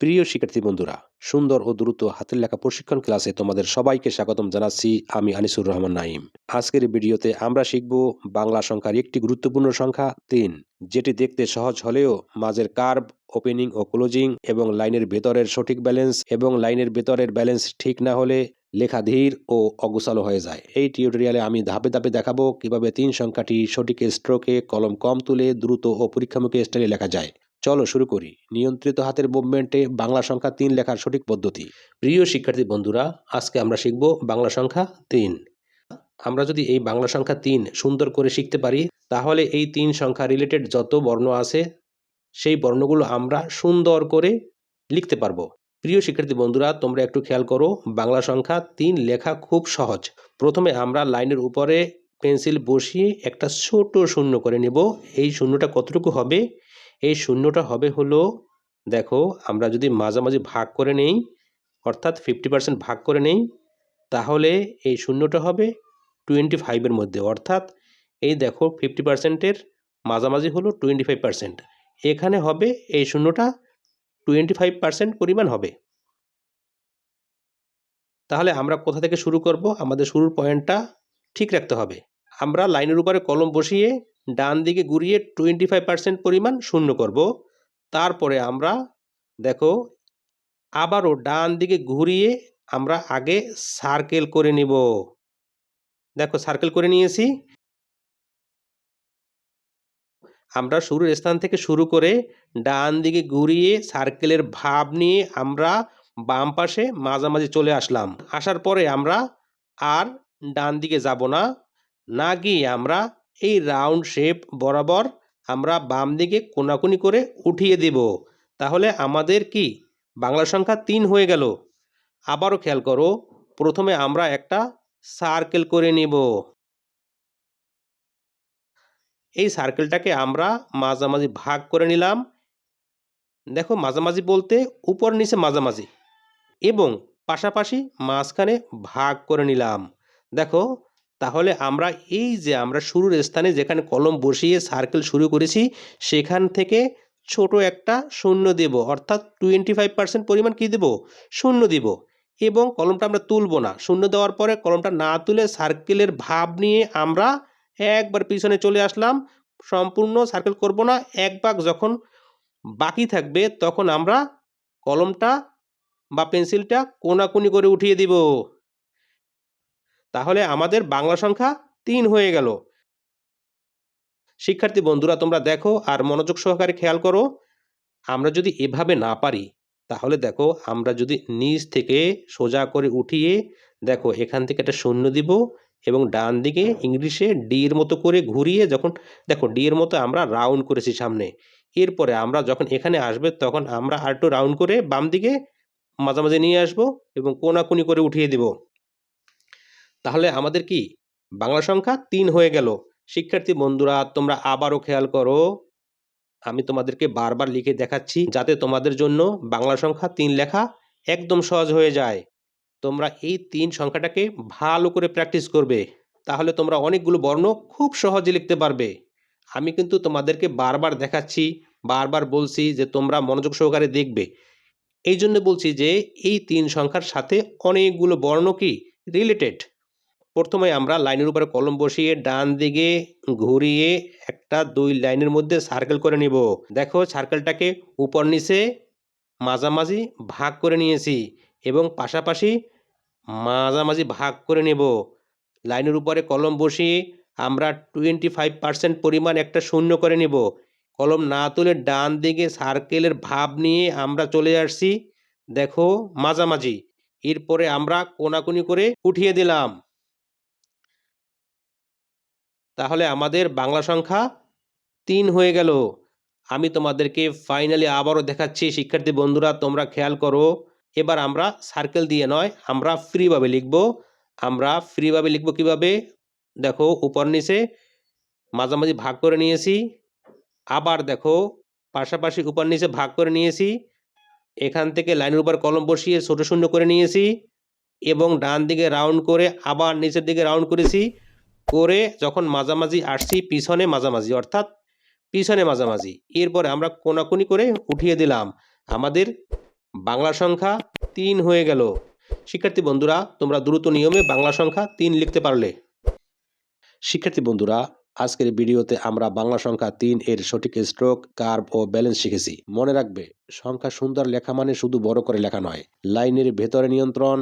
প্রিয় শিক্ষার্থী বন্ধুরা, সুন্দর ও দ্রুত হাতের লেখা প্রশিক্ষণ ক্লাসে তোমাদের সবাইকে স্বাগতম জানাচ্ছি আমি আনিসুর রহমান নাইম আজকের ভিডিওতে আমরা শিখব বাংলা সংখ্যার একটি গুরুত্বপূর্ণ সংখ্যা তিন, যেটি দেখতে সহজ হলেও মাঝের কার্ভ, ওপেনিং ও ক্লোজিং এবং লাইনের ভেতরের সঠিক ব্যালেন্স এবং লাইনের ভেতরের ব্যালেন্স ঠিক না হলে লেখা ধীর ও অগোছালো হয়ে যায়। এই টিউটোরিয়ালে আমি ধাপে ধাপে দেখাবো কীভাবে তিন সংখ্যাটি সঠিক স্ট্রোকে কলম কম তুলে দ্রুত ও পরীক্ষামুখী স্টাইলে লেখা যায়। চলো শুরু করি। নিয়ন্ত্রিত হাতের মুভমেন্টে বাংলা সংখ্যা তিন লেখার সঠিক পদ্ধতি। প্রিয় শিক্ষার্থী বন্ধুরা, আজকে আমরা শিখব বাংলা সংখ্যা তিন। আমরা যদি এই বাংলা সংখ্যা তিন সুন্দর করে শিখতে পারি, তাহলে এই তিন সংখ্যা রিলেটেড যত বর্ণ আছে, সেই বর্ণগুলো আমরা সুন্দর করে লিখতে পারব। প্রিয় শিক্ষার্থী বন্ধুরা, তোমরা একটু খেয়াল করো, বাংলা সংখ্যা তিন লেখা খুব সহজ। প্রথমে আমরা লাইনের উপরে পেন্সিল বসিয়ে একটা ছোট শূন্য করে নেব। এই শূন্যটা কতটুকু হবে? এই শূন্যটা হবে হলো, দেখো আমরা যদি মাঝামাঝি ভাগ করে নেই, অর্থাৎ ফিফটি পার্সেন্ট ভাগ করে নেই, তাহলে এই শূন্যটা হবে টোয়েন্টি ফাইভের মধ্যে। অর্থাৎ এই দেখো ফিফটি পার্সেন্টের মাঝামাঝি হলো টোয়েন্টি ফাইভ পার্সেন্ট এখানে হবে এই শূন্যটা টোয়েন্টি ফাইভ পার্সেন্ট পরিমাণ হবে। তাহলে আমরা কোথা থেকে শুরু করব? আমাদের শুরুর পয়েন্টটা ঠিক রাখতে হবে। আমরা লাইনের উপরে কলম বসিয়ে ডান দিকে ঘুরিয়ে টোয়েন্টি ফাইভ পার্সেন্ট পরিমাণ শূন্য করব। তারপরে আমরা, দেখো, আবারও ডান দিকে ঘুরিয়ে আমরা আগে সার্কেল করে নিব। দেখো সার্কেল করে নিয়েছি। আমরা শুরুর স্থান থেকে শুরু করে ডান দিকে ঘুরিয়ে সার্কেলের ভাব নিয়ে আমরা বাম পাশে মাঝামাঝি চলে আসলাম। আসার পরে আমরা আর ডান দিকে যাব না। না গিয়ে আমরা এই রাউন্ড শেপ বরাবর আমরা বাম দিকে কোনাকুনি করে উঠিয়ে দেব। তাহলে আমাদের কি? বাংলা সংখ্যা তিন হয়ে গেল। আবারও খেয়াল করো, প্রথমে আমরা একটা সার্কেল করে নিব। এই সার্কেলটাকে আমরা মাঝামাঝি ভাগ করে নিলাম। দেখো, মাঝামাঝি বলতে উপর নিচে মাঝামাঝি এবং পাশাপাশি মাঝখানে ভাগ করে নিলাম। দেখো তাহলে আমরা এই যে আমরা শুরুর স্থানে যেখানে কলম বসিয়ে সার্কেল শুরু করেছি, সেখান থেকে ছোট একটা শূন্য দেব। অর্থাৎ টোয়েন্টি ফাইভ পার্সেন্ট পরিমাণ কী দেব? শূন্য দিব। এবং কলমটা আমরা তুলব না। শূন্য দেওয়ার পরে কলমটা না তুলে সার্কেলের ভাব নিয়ে আমরা একবার পিছনে চলে আসলাম। সম্পূর্ণ সার্কেল করব না। এক ভাগ যখন বাকি থাকবে, তখন আমরা কলমটা বা পেন্সিলটা কোনাকুনি করে উঠিয়ে দিব। তাহলে আমাদের বাংলা সংখ্যা তিন হয়ে গেল। শিক্ষার্থী বন্ধুরা, তোমরা দেখো আর মনোযোগ সহকারে খেয়াল করো, আমরা যদি এভাবে না পারি, তাহলে দেখো আমরা যদি নিচ থেকে সোজা করে উঠিয়ে দেখো এখান থেকে একটা শূন্য দিব এবং ডান দিকে ইংলিশে ডি এর মতো করে ঘুরিয়ে যখন দেখো ডি এর মতো আমরা রাউন্ড করেছি সামনে, এরপরে আমরা যখন এখানে আসবে তখন আমরা আর একটু রাউন্ড করে বাম দিকে মাঝামাঝি নিয়ে আসব এবং কোনাকুনি করে উঠিয়ে দিব। তাহলে আমাদের কি? বাংলা সংখ্যা তিন হয়ে গেল। শিক্ষার্থী বন্ধুরা, তোমরা আবারও খেয়াল করো। আমি তোমাদেরকে বারবার লিখে দেখাচ্ছি যাতে তোমাদের জন্য বাংলা সংখ্যা তিন লেখা একদম সহজ হয়ে যায়। তোমরা এই তিন সংখ্যাটাকে ভালো করে প্র্যাকটিস করবে। তাহলে তোমরা অনেকগুলো বর্ণ খুব সহজে লিখতে পারবে। আমি কিন্তু তোমাদেরকে বারবার দেখাচ্ছি, বারবার বলছি যে তোমরা মনোযোগ সহকারে দেখবে। এই জন্য বলছি যে এই তিন সংখ্যার সাথে অনেকগুলো বর্ণ কি রিলেটেড প্রথমে আমরা লাইনের উপরে কলম বসিয়ে ডান দিকে ঘুরিয়ে একটা দুই লাইনের মধ্যে সার্কেল করে নিব। দেখো সার্কেলটাকে উপর নিচে মাঝামাঝি ভাগ করে নিয়েছি এবং পাশাপাশি মাঝামাঝি ভাগ করে নেব। লাইনের উপরে কলম বসিয়ে আমরা টোয়েন্টি ফাইভ পার্সেন্ট পরিমাণ একটা শূন্য করে নেব। কলম না তুলে ডান দিকে সার্কেলের ভাব নিয়ে আমরা চলে আসছি। দেখো মাঝামাঝি। এরপরে আমরা কোনাকুনি করে উঠিয়ে দিলাম। তাহলে আমাদের বাংলা সংখ্যা তিন হয়ে গেল। আমি তোমাদেরকে ফাইনালি আবারও দেখাচ্ছি, শিক্ষার্থী বন্ধুরা, তোমরা খেয়াল করো। এবার আমরা সার্কেল দিয়ে নয়, আমরা ফ্রিভাবে লিখব। আমরা ফ্রিভাবে লিখব কীভাবে? দেখো, উপর নিচে মাঝামাঝি ভাগ করে নিয়েছি। আবার দেখো, পাশাপাশি উপর নিচে ভাগ করে নিয়েছি। এখান থেকে লাইনের উপর কলম বসিয়ে ছোটো শূন্য করে নিয়েছি এবং ডান দিকে রাউন্ড করে আবার নিচের দিকে রাউন্ড করেছি। করে যখন মাঝামাঝি আসছি, পিছনে মাঝামাঝি, অর্থাৎ পিছনে মাঝামাঝি। এরপরে আমরা কোনাকুনি করে উঠিয়ে দিলাম। আমাদের বাংলা সংখ্যা তিন হয়ে গেল। শিক্ষার্থী বন্ধুরা, তোমরা দ্রুত নিয়মে বাংলা সংখ্যা তিন লিখতে পারলে। শিক্ষার্থী বন্ধুরা আজকের ভিডিওতে আমরা বাংলা সংখ্যা তিন এর সঠিক স্ট্রোক কার্ভ ও ব্যালেন্স শিখেছি। মনে রাখবে, সংখ্যা সুন্দর লেখা মানে শুধু বড় করে লেখা নয়। লাইনের ভেতরে নিয়ন্ত্রণ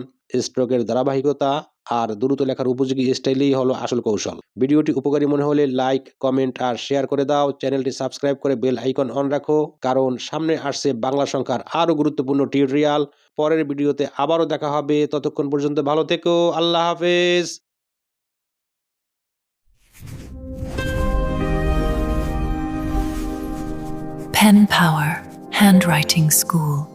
স্ট্রোকের ধারাবাহিকতা আর দ্রুত লেখার উপযোগী স্টাইলেই হলো আসল কৌশল। ভিডিওটি উপকারী মনে হলে লাইক কমেন্ট আর শেয়ার করে দাও। চ্যানেলটি সাবস্ক্রাইব করে বেল আইকন অন রাখো, কারণ সামনে আসছে বাংলা সংখ্যার আরও গুরুত্বপূর্ণ টিউটোরিয়াল পরের ভিডিওতে আবারও দেখা হবে। ততক্ষণ পর্যন্ত ভালো থেকো। আল্লাহ হাফেজ। Pen Power Handwriting School.